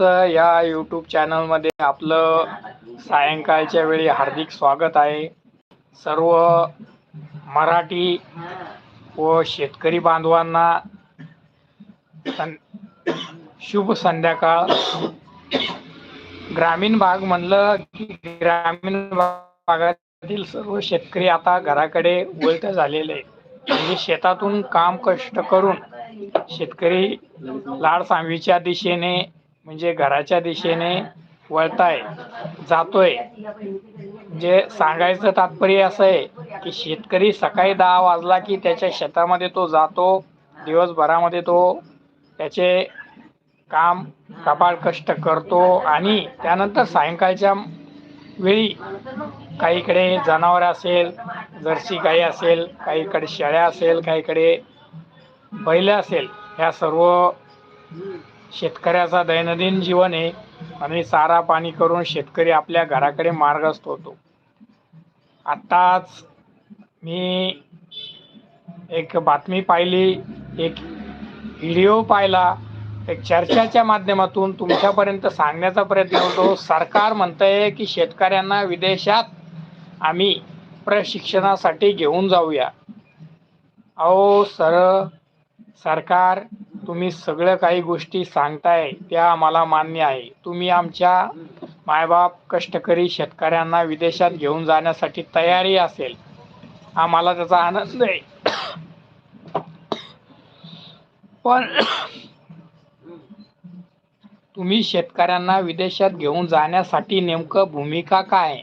आमचं या यूट्यूब चॅनलमध्ये आपलं सायंकाळच्या वेळी हार्दिक स्वागत आहे. सर्व मराठी व शेतकरी बांधवांना सं शुभ संध्याकाळ. ग्रामीण भाग म्हणलं की ग्रामीण भागातील सर्व शेतकरी आता घराकडे वळत झालेले म्हणजे शेतातून काम कष्ट करून शेतकरी लाड सांगवीच्या दिशेने म्हणजे घराच्या दिशेने वळताय जातोय. जे सांगायचं तात्पर्य असं आहे की शेतकरी सकाळी दहा वाजला की त्याच्या शेतामध्ये तो जातो दिवसभरामध्ये तो त्याचे काम कपाळ कष्ट करतो आणि त्यानंतर सायंकाळच्या वेळी काहीकडे जनावर असेल जर्सी गाई असेल काहीकडे शेळ्या असेल काहीकडे बैल असेल ह्या सर्व शेतकऱ्याचा दैनंदिन जीवन आहे आणि सारा पाणी करून शेतकरी आपल्या घराकडे मार्गस्थ होतो. आत्ताच मी एक बातमी पाहिली एक व्हिडिओ पाहिला एक चर्चाच्या माध्यमातून तुमच्यापर्यंत सांगण्याचा प्रयत्न होतो सरकार म्हणतंय की शेतकऱ्यांना विदेशात आम्ही प्रशिक्षणासाठी घेऊन जाऊया. अहो सर सरकार तुम्ही सगळं काही गोष्टी सांगताय त्या आम्हाला मान्य आहे. तुम्ही आमच्या मायबाप कष्टकरी शेतकऱ्यांना विदेशात घेऊन जाण्यासाठी तयारी असेल. आम्हाला त्याचा आनंद आहे. पण तुम्ही शेतकऱ्यांना विदेशात घेऊन जाण्यासाठी नेमकं भूमिका काय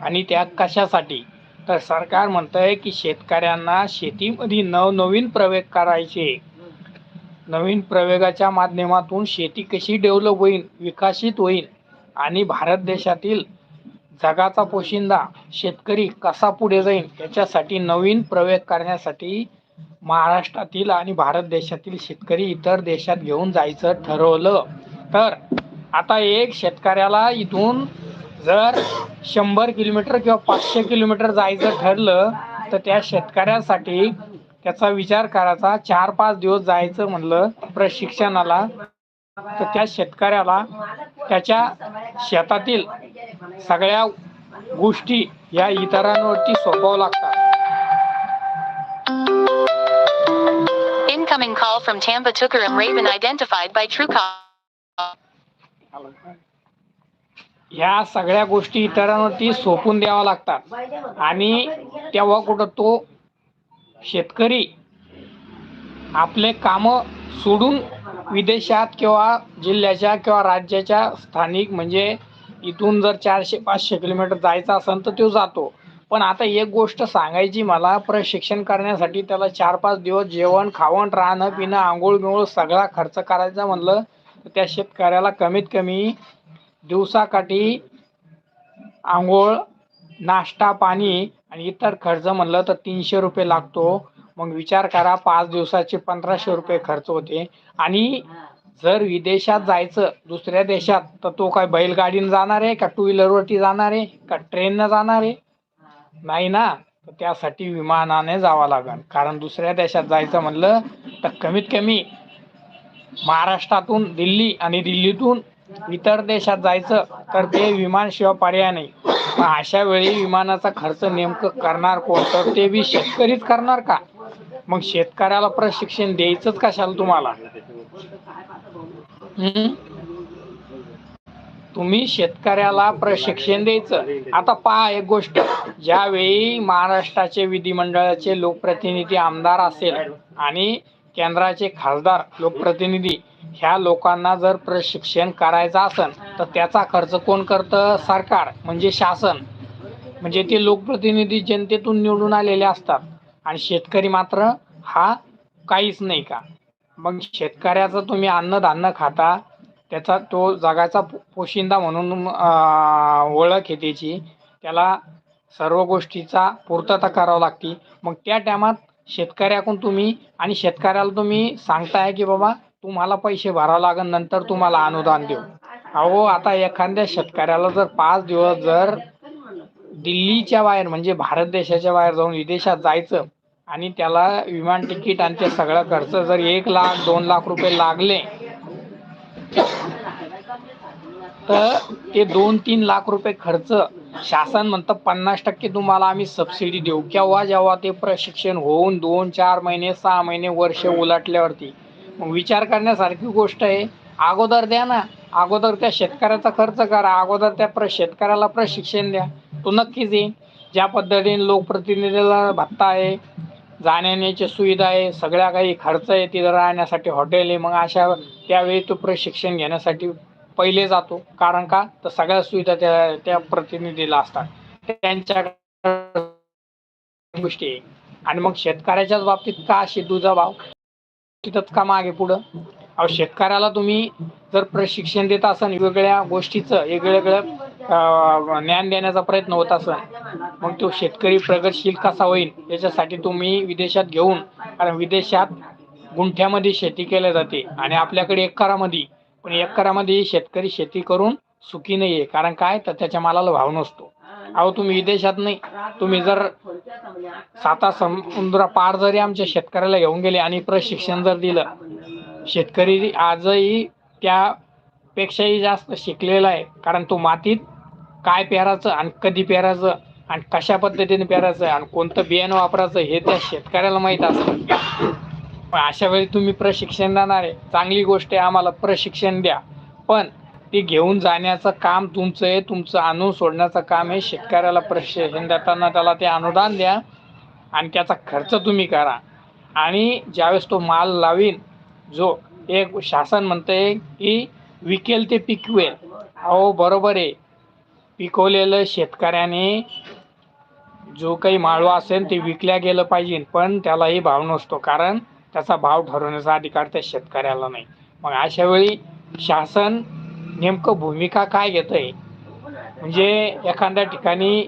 आणि त्या कशासाठी? तर सरकार म्हणतंय की शेतकऱ्यांना शेतीमध्ये नवनवीन प्रयोग करायचे. नवीन प्रयोगाच्या माध्यमातून शेती कशी डेव्हलप होईल विकसित होईल आणि भारत देशातील जगाचा पोशिंदा शेतकरी कसा पुढे जाईल याच्यासाठी नवीन प्रयोग करण्यासाठी महाराष्ट्रातील आणि भारत देशातील शेतकरी इतर देशात घेऊन जायचं ठरवलं. तर आता एक शेतकऱ्याला इथून जर शंभर किलोमीटर किंवा पाचशे किलोमीटर जायचं ठरलं तर त्या शेतकऱ्यासाठी त्याचा विचार करायचा. चार पाच दिवस जायचं म्हणलं प्रशिक्षणाला. तर त्या शेतकऱ्याला त्याच्या शेतातील सगळ्या गोष्टी या इतरांवरती सोपवावं लागतात. Incoming call from Tampa Tukaram Raven identified by TrueCall. ह्या सगळ्या गोष्टी इतरांवरती सोपून द्याव्या लागतात. आणि तेव्हा कुठं तो शेतकरी आपले कामं सोडून विदेशात किंवा जिल्ह्याच्या किंवा राज्याच्या स्थानिक म्हणजे इथून जर चारशे पाचशे किलोमीटर जायचं असेल तर तो जातो. पण आता एक गोष्ट सांगायची मला प्रशिक्षण करण्यासाठी त्याला चार पाच दिवस जेवण खावण राहणं पिणं आंघोळ बिंघोळ सगळा खर्च करायचा म्हणलं तर त्या शेतकऱ्याला कमीत कमी दिवसाकाठी आंघोळ नाश्ता पाणी आणि इतर खर्च म्हणलं तर तीनशे रुपये लागतो. मग विचार करा पाच दिवसाचे पंधराशे रुपये खर्च होते. आणि जर विदेशात जायचं दुसऱ्या देशात तर तो काय बैलगाडीनं जाणार आहे का टू व्हीलरवरती जाणार आहे का ट्रेननं जाणार आहे? नाही ना. तर त्यासाठी विमानाने जावं लागेल कारण दुसऱ्या देशात जायचं म्हणलं तर कमीत कमी महाराष्ट्रातून दिल्ली आणि दिल्लीतून इतर देशात जायचं तर ते विमानशिवाय पर्याय नाही. मग अशा वेळी विमानाचा खर्च नेमकं करणार कोण? तर ते बी शेतकरीच करणार का? मग शेतकऱ्याला प्रशिक्षण द्यायचंच कशाला तुम्हाला? हम्म? तुम्ही शेतकऱ्याला प्रशिक्षण द्यायचं. आता पहा एक गोष्ट. ज्यावेळी महाराष्ट्राचे विधिमंडळाचे लोकप्रतिनिधी आमदार असेल आणि केंद्राचे खासदार लोकप्रतिनिधी ह्या लोकांना जर प्रशिक्षण करायचं असेल तर त्याचा खर्च कोण करतं? सरकार म्हणजे शासन. म्हणजे ते लोकप्रतिनिधी जनतेतून निवडून आलेले असतात. आणि शेतकरी मात्र हा काहीच नाही का? मग शेतकऱ्याचं तुम्ही अन्नधान्य खाता त्याचा तो जगाचा पो- पोशिंदा म्हणून ओळख आहे त्याची. त्याला सर्व गोष्टीचा पूर्तता करावं लागते. मग त्या टायमात शेतकऱ्याकडून तुम्ही आणि शेतकऱ्याला तुम्ही सांगताय की बाबा तुम्हाला पैसे भरावं लागेल नंतर तुम्हाला अनुदान देऊ. अहो आता एखाद्या शेतकऱ्याला जर पाच दिवस जर दिल्लीच्या बाहेर म्हणजे भारत देशाच्या बाहेर जाऊन विदेशात जायचं आणि त्याला विमान तिकीट आणि ते सगळं खर्च जर एक लाख दोन लाख रुपये लागले तर ते दोन तीन लाख रुपये खर्च शासन म्हणतं पन्नास टक्के तुम्हाला आम्ही सबसिडी देऊ. केव्हा जेव्हा ते प्रशिक्षण होऊन दोन चार महिने सहा महिने वर्ष उलटल्यावरती. मग विचार करण्यासारखी गोष्ट आहे. अगोदर द्या ना. अगोदर त्या शेतकऱ्याचा खर्च करा. अगोदर त्या प्र शेतकऱ्याला प्रशिक्षण द्या. तो नक्कीच येईल ज्या पद्धतीने लोकप्रतिनिधीला भत्ता आहे जाण्यायेण्याची सुविधा आहे सगळ्या काही खर्च आहे तिथं राहण्यासाठी हॉटेल आहे मग अशा त्यावेळी तो प्रशिक्षण घेण्यासाठी पहिले जातो. कारण का? तर सगळ्या सुविधा त्या त्या प्रतिनिधीला असतात. त्यांच्या गोष्टी आहे. आणि मग शेतकऱ्याच्याच बाबतीत का अशी दुजाभाव? तिथंच का मागे पुढं? अहो शेतकऱ्याला तुम्ही जर प्रशिक्षण देत असाल वेगवेगळ्या गोष्टीचं वेगवेगळं ज्ञान देण्याचा प्रयत्न होत असेल मग तो शेतकरी प्रगतशील कसा होईल? याच्यासाठी तुम्ही विदेशात घेऊन कारण विदेशात गुंठ्यामध्ये शेती केल्या जाते. आणि आपल्याकडे एकरामध्ये पण एकरामध्ये शेतकरी शेती करून सुखी नाही आहे कारण काय? तर त्याच्या मालाला भाव नसतो. अहो तुम्ही विदेशात नाही. तुम्ही जर साता समुद्रा पार जरी आमच्या शेतकऱ्याला घेऊन गेले आणि प्रशिक्षण जर दिलं शेतकरी आजही त्यापेक्षाही जास्त शिकलेला आहे. कारण तो मातीत काय पेरायचं आणि कधी पेरायचं आणि कशा पद्धतीने पेरायचं आणि कोणतं बियाणं वापरायचं हे त्या शेतकऱ्याला माहीत असतं. पण अशा वेळी तुम्ही प्रशिक्षण देणार आहे. चांगली गोष्ट आहे आम्हाला प्रशिक्षण द्या. पण ते घेऊन जाण्याचं काम तुमचं आहे तुमचं आणून सोडण्याचं काम आहे. शेतकऱ्याला प्रशिक्षण देताना त्याला ते अनुदान द्या आणि त्याचा खर्च तुम्ही करा. आणि ज्यावेळेस तो माल लावीन जो एक शासन म्हणतंय की विकेल ते पिकवेल. अहो बरोबर आहे. पिकवलेलं शेतकऱ्याने जो काही माळवा असेल ते विकल्या गेलं पाहिजे पण त्यालाही भाव नसतो. कारण त्याचा भाव ठरवण्याचा अधिकार त्या शेतकऱ्याला नाही. मग अशा वेळी शासन नेमकं भूमिका काय घेत आहे म्हणजे एखाद्या ठिकाणी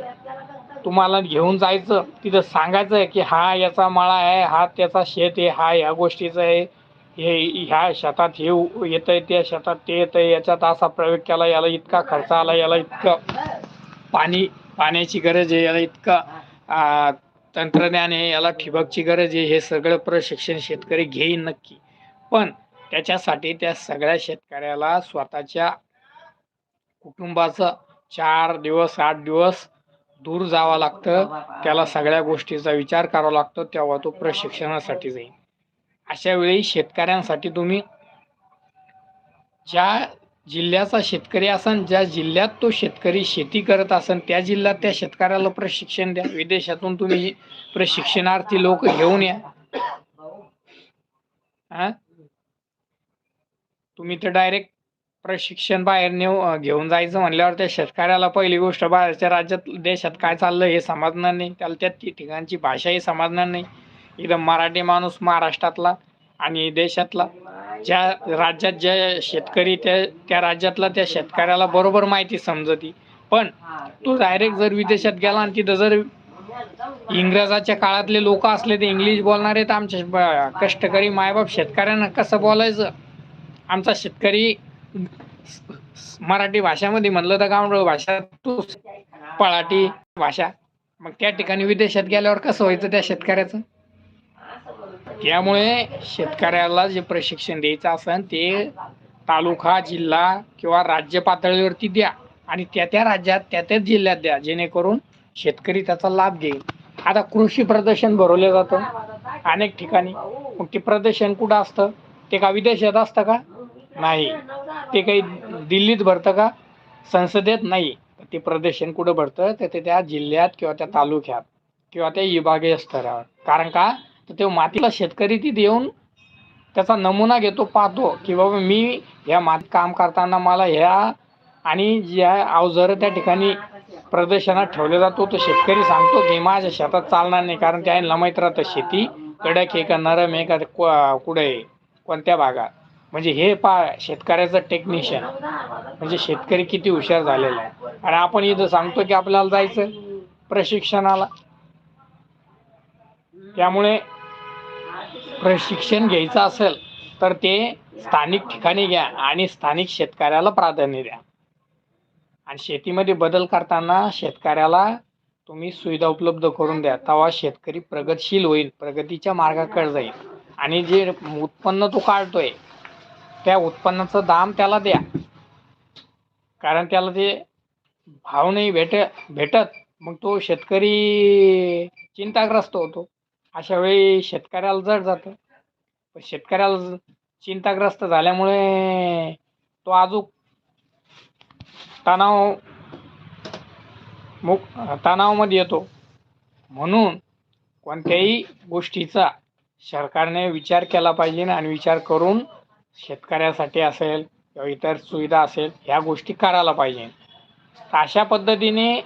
तुम्हाला घेऊन जायचं तिथं सांगायचं आहे की हा याचा मळा आहे हा त्याचा शेत आहे हा ह्या गोष्टीचं आहे हे ह्या शेतात हे येतं आहे त्या शेतात ते येतं आहे याच्यात असा प्रयोग केला याला इतका खर्च आला याला इतकं पाणी पाण्याची गरज आहे याला इतकं तंत्रज्ञान आहे याला ठिबकची गरज आहे हे सगळं प्रशिक्षण शेतकरी घेईन नक्की. पण त्याच्यासाठी त्या सगळ्या शेतकऱ्याला स्वतःच्या कुटुंबाचं चार दिवस आठ दिवस दूर जावं लागतं. त्याला सगळ्या गोष्टीचा विचार करावा लागतो तेव्हा तो प्रशिक्षणासाठी जाईल. अशा वेळी शेतकऱ्यांसाठी तुम्ही ज्या जिल्ह्याचा शेतकरी असन ज्या जिल्ह्यात तो शेतकरी शेती करत असन त्या जिल्ह्यात त्या शेतकऱ्याला प्रशिक्षण द्या. विदेशातून तुम्ही प्रशिक्षणार्थी लोक घेऊन या. हा? तुम्ही तर डायरेक्ट प्रशिक्षण बाहेर नेऊ घेऊन जायचं म्हणल्यावर त्या शेतकऱ्याला पहिली गोष्ट बाहेरच्या राज्यात देशात काय चाललं हे समजणार नाही. त्याला त्या ठिकाणची भाषाही समजणार नाही. एकदम मराठी माणूस महाराष्ट्रातला आणि देशातला ज्या राज्यात ज्या शेतकरी त्या त्या राज्यातला त्या शेतकऱ्याला बरोबर माहिती समजती. पण तो डायरेक्ट जर विदेशात गेला आणि तिथं जर इंग्रजाच्या काळातले लोक असले ते इंग्लिश बोलणारे तर आमच्या कष्टकरी मायबाप शेतकऱ्यांना कसं बोलायचं? आमचा शेतकरी मराठी भाषामध्ये म्हणलं तर गावडळ भाषा तू पळाटी भाषा. मग त्या ठिकाणी विदेशात गेल्यावर कसं व्हायचं त्या शेतकऱ्याचं? त्यामुळे शेतकऱ्याला जे प्रशिक्षण द्यायचं असेल ते तालुका जिल्हा किंवा राज्य पातळीवरती द्या आणि त्या त्या राज्यात त्या त्याच जिल्ह्यात द्या जेणेकरून शेतकरी त्याचा लाभ घेईल. आता कृषी प्रदर्शन भरवलं जातं अनेक ठिकाणी. मग ते प्रदर्शन कुठं असतं? ते का विदेशात असतं का? नाही. ते काही दिल्लीत भरतं का? संसदेत नाही. ते प्रदर्शन कुठं भरतं? तर ते त्या जिल्ह्यात किंवा त्या तालुक्यात किंवा त्या विभागीय स्तरावर. कारण का? तर ते मातीला शेतकरी ती देऊन त्याचा नमुना घेतो पाहतो की बाबा मी ह्या मातीत काम करताना मला ह्या आणि ज्या अवजारं त्या ठिकाणी प्रदर्शनात ठेवले जातो तो शेतकरी सांगतो की माझ्या शेतात चालणार नाही कारण त्या लमायत राहतं शेती कडक आहे का नरम आहे का कुठे आहे? कोणत्या भागात? म्हणजे हे पा शेतकऱ्याचं टेक्निशियन म्हणजे शेतकरी किती हुशार झालेला आहे. आणि आपण इथं सांगतो की आपल्याला जायचं प्रशिक्षणाला. त्यामुळे प्रशिक्षण घ्यायचं असेल तर ते स्थानिक ठिकाणी घ्या आणि स्थानिक शेतकऱ्याला प्राधान्य द्या. आणि शेतीमध्ये बदल करताना शेतकऱ्याला तुम्ही सुविधा उपलब्ध करून द्या तेव्हा शेतकरी प्रगतशील होईल प्रगतीच्या मार्गाकडे जाईल. आणि जे उत्पन्न तो काढतोय त्या उत्पन्नाचं दाम त्याला द्या. कारण त्याला ते भाव नाही भेट भेटत मग तो शेतकरी चिंताग्रस्त होतो. अशा वेळी शेतकऱ्याला जड जातं. पण शेतकऱ्याला चिंताग्रस्त झाल्यामुळे तो अजून तणाव मुक तणावामध्ये येतो. म्हणून कोणत्याही गोष्टीचा सरकारने विचार केला पाहिजे आणि विचार करून शेतकऱ्यासाठी असेल किंवा इतर सुविधा असेल ह्या गोष्टी करायला पाहिजे. अशा पद्धतीने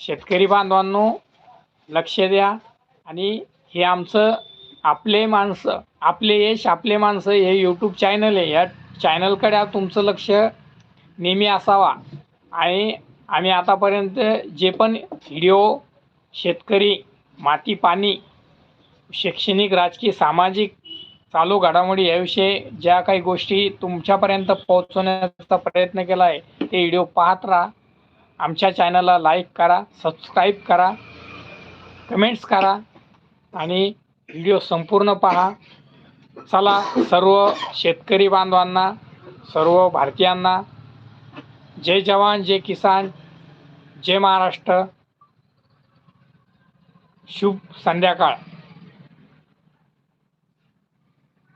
शेतकरी बांधवांनो लक्ष द्या. आणि हे आमचं आपले माणसं आपले यश आपले माणसं हे यूट्यूब चॅनल आहे. या चॅनलकडे तुमचं लक्ष नेहमी असावा. आणि आम्ही आतापर्यंत जे पण व्हिडिओ शेतकरी माती पाणी शैक्षणिक राजकीय सामाजिक चालू घडामोडी याविषयी ज्या काही गोष्टी तुमच्यापर्यंत पोहोचवण्याचा प्रयत्न केला आहे ते व्हिडिओ पाहत राहा. आमच्या चॅनलला लाईक करा सबस्क्राईब करा कमेंट्स करा आणि व्हिडिओ संपूर्ण पहा. चला सर्व शेतकरी बांधवांना सर्व भारतीयांना जय जवान जय किसान जय महाराष्ट्र. शुभ संध्याकाळ.